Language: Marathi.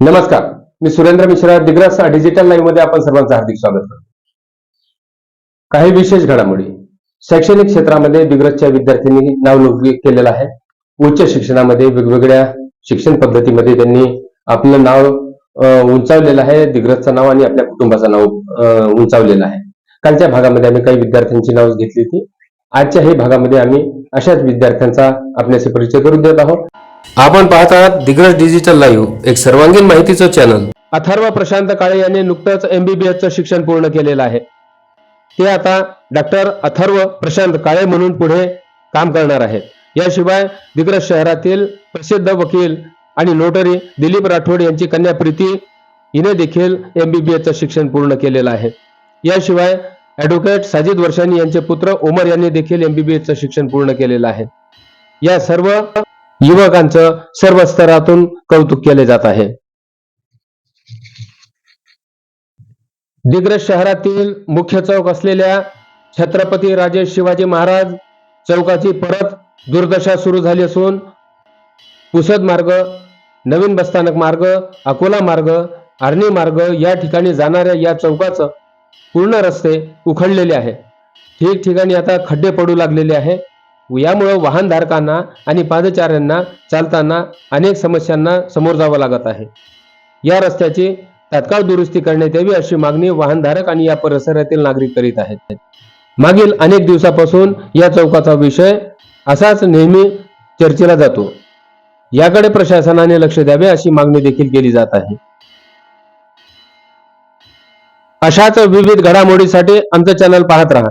नमस्कार. मी सुरेंद्र मिश्रा दिग्रस डिजिटल लाईव्हमध्ये आपण सर्वांचं हार्दिक स्वागत करतो. काही विशेष घडामोडी. शैक्षणिक क्षेत्रामध्ये दिग्रसच्या विद्यार्थ्यांनी नाव नोंदणी केलेलं आहे. उच्च शिक्षणामध्ये वेगवेगळ्या शिक्षण पद्धतीमध्ये त्यांनी आपलं नाव अं, उंचावलेलं आहे. दिग्रसचं नाव आणि आपल्या कुटुंबाचं नाव अं, उंचावलेलं आहे. कालच्या भागामध्ये आम्ही काही विद्यार्थ्यांची नाव घेतली होती. आजच्या हे भागामध्ये आम्ही अशाच विद्यार्थ्यांचा आपल्याशी परिचय करून देत आहोत. आपण पाहत आहात दिग्रज डिजिटल लाईव्ह एक सर्वांगीण माहितीचं चॅनल अथर्व प्रशांत काळे यांनी नुकतंच एमबीबीएसचं शिक्षण पूर्ण केलेलं आहे. ते आता डॉक्टर अथर्व प्रशांत काळे म्हणून पुढे काम करणार आहेत. याशिवाय दिग्रज शहरातील प्रसिद्ध वकील आणि नोटरी दिलीप राठोड यांची कन्या प्रीती हिने देखील एमबीबीएसचं शिक्षण पूर्ण केलेलं आहे. याशिवाय ऍडव्होकेट साजिद वर्षानी यांचे पुत्र ओमर यांनी देखील एमबीबीएसचं शिक्षण पूर्ण केलेलं आहे. या सर्व युवकांचं सर्व स्तरातून कौतुक केले जात आहे. दिग्रज शहरातील मुख्य चौक असलेल्या छत्रपती राजे शिवाजी महाराज चौकाची परत दुर्दशा सुरू झाली असून पुसद मार्ग नवीन बसस्थानक मार्ग अकोला मार्ग आर्णी मार्ग या ठिकाणी जाणाऱ्या या चौकाचं पूर्ण रस्ते उखडलेले आहे. ठिकठिकाणी आता खड्डे पडू लागलेले आहे. यामुळं वाहनधारकांना आणि पादचाऱ्यांना चालताना अनेक समस्यांना समोर जावं लागत आहे. या रस्त्याची तात्काळ दुरुस्ती करण्यात यावी अशी मागणी वाहनधारक आणि या परिसरातील नागरिक करीत आहेत. मागील अनेक दिवसापासून या चौकाचा विषय असाच नेहमी चर्चेला जातो. याकडे प्रशासनाने लक्ष द्यावे अशी मागणी देखील केली जात आहे. अशाच विविध घडामोडीसाठी आमचं चॅनल पाहत राहा.